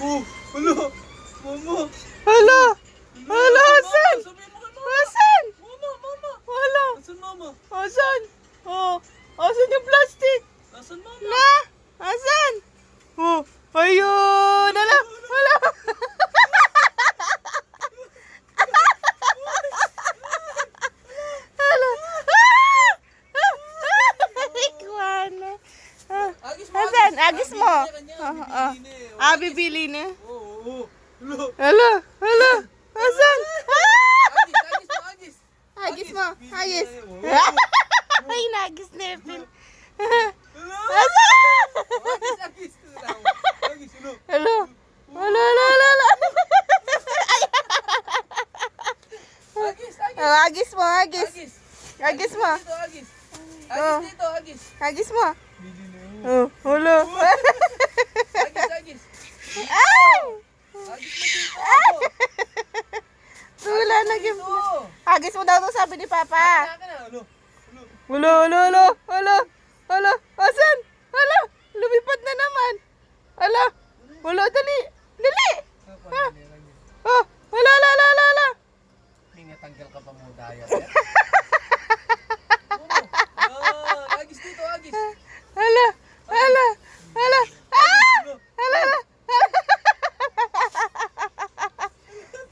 Oh, wala. Mama. Hala! Hala, asan? Asan? Mama, mama. Wala! Asan mama? Asan? Oh, asan yung plastic? Asan mama? Na? Asan? Oh, ayun! Hala! Hala! Agis mo, agis. Mo? Bibili niya, Ah, bibili na. Oo, oo. Hala! Hala! Asan? Agis, agis agis. Hagis mo! Hagis! Ay, nagis na. Wala. Asan? Agis, agis. Agis? Hello? Hala, hala, hala, hala. Agis, agis. Ah, Agis mo, agis. Agis. Agis mo. Dito, agis. Oh. Agis dito, agis. Agis mo. Oh, hala. Agis, agis. Ay! Agis mo dito. Wala na yung... Dito. Agis mo daw to sabi ni Papa. Hala, hala, hala, hala, hala. Asan? Hala, lumipad na naman. Hala, hala, dali, dali. Ah, Oh, hala, hala, hala, hala. May natanggal ka pa mo daya. Ah, agis dito, agis. Hala, hala, hala. Ah! Hala, hala.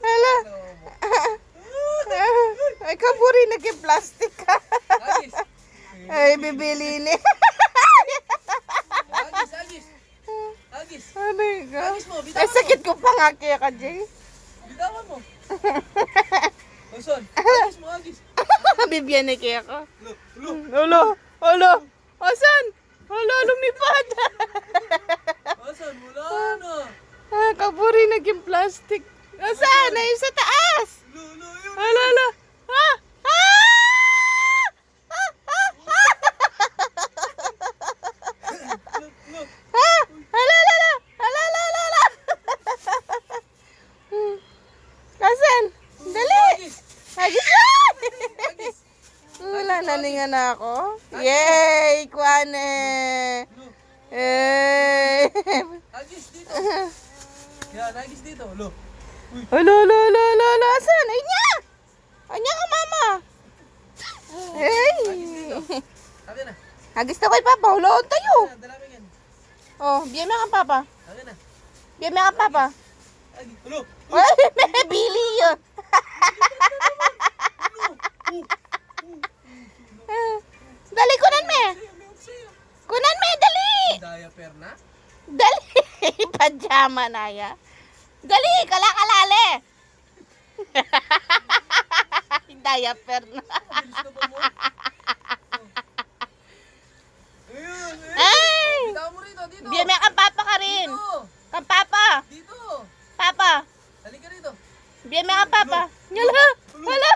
Hala. Ay, kaburi nag-plastic ka. Ay, bibili ni. Agis, agis. Agis. God. Agis mo, Ay, bitawan mo. sakit ko pa nga kaya ka, Jay. Bitawan mo. Oson, agis mo, agis. Bibigyan na kaya ka. Lo, lo. Hala, hala. Asan? Hala, lumipad. Oson, wala na. ah, kaburi naging plastic. Asan? Ay, sa taas. Lo, lo, yun. Hala, hala. Ah! Ah! Ah! Ah! Lo, lo. Ah! Hala, hala, hala. Hala, hala, hala, hala. Hmm. Asan? Dali. Agis. Agis. Agis. Wala na ako. Yay! Kwane! Lo, Eh! agis dito. Yan, agis dito. Lo. Alo, alo, alo, alo, alo. Asan? Ay niya! Ay niya ka, mama! Hey! akin na. Agis na kay Papa. Hulo, tayo. Oh, biyan mo Papa. Akin na. Biyan mo Papa. Agis. Lo. Ay, may bili yun. dali, kunan me. Sa'yo, meron sa'yo. Kunan me, dali. Diaper na? Dali. Pajama na ya. Dali, kalakalale. Diaper na. Ay! Bitawan mo rito, dito. Biyan mo kang papa ka rin. Dito. Kang papa. Dito. Papa. Halika rito. Biyan mo kang papa. Hala. Hala.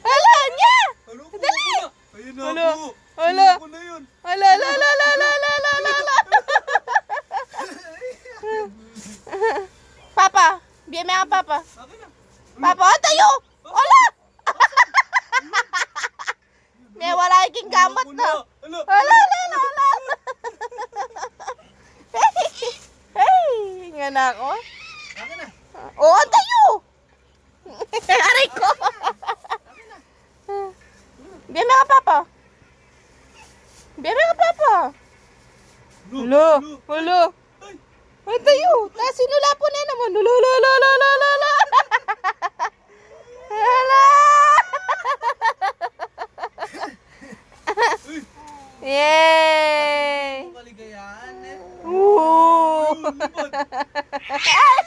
Hala niya. Ano ko? Dali. Ayun na Hala. ako. Hala. Ako na yun. Hala, hala, hala, hala, hala, hala, hala, hala. Mo kang papa. Papa, oh, tayo. Hala. May wala iking gamot na. Hala. Hala, hala, hala, hala. Hey, hey, nga na ako. Oo, oh, tayo. Aray ko. Biyan mo ka, Papa. Biyan mo ka, Papa. Hello, hello. Ay. Ay, tayo. Tapos sinula po na naman. Lolo. Hala. Yay. Kaligayahan eh. Lumad.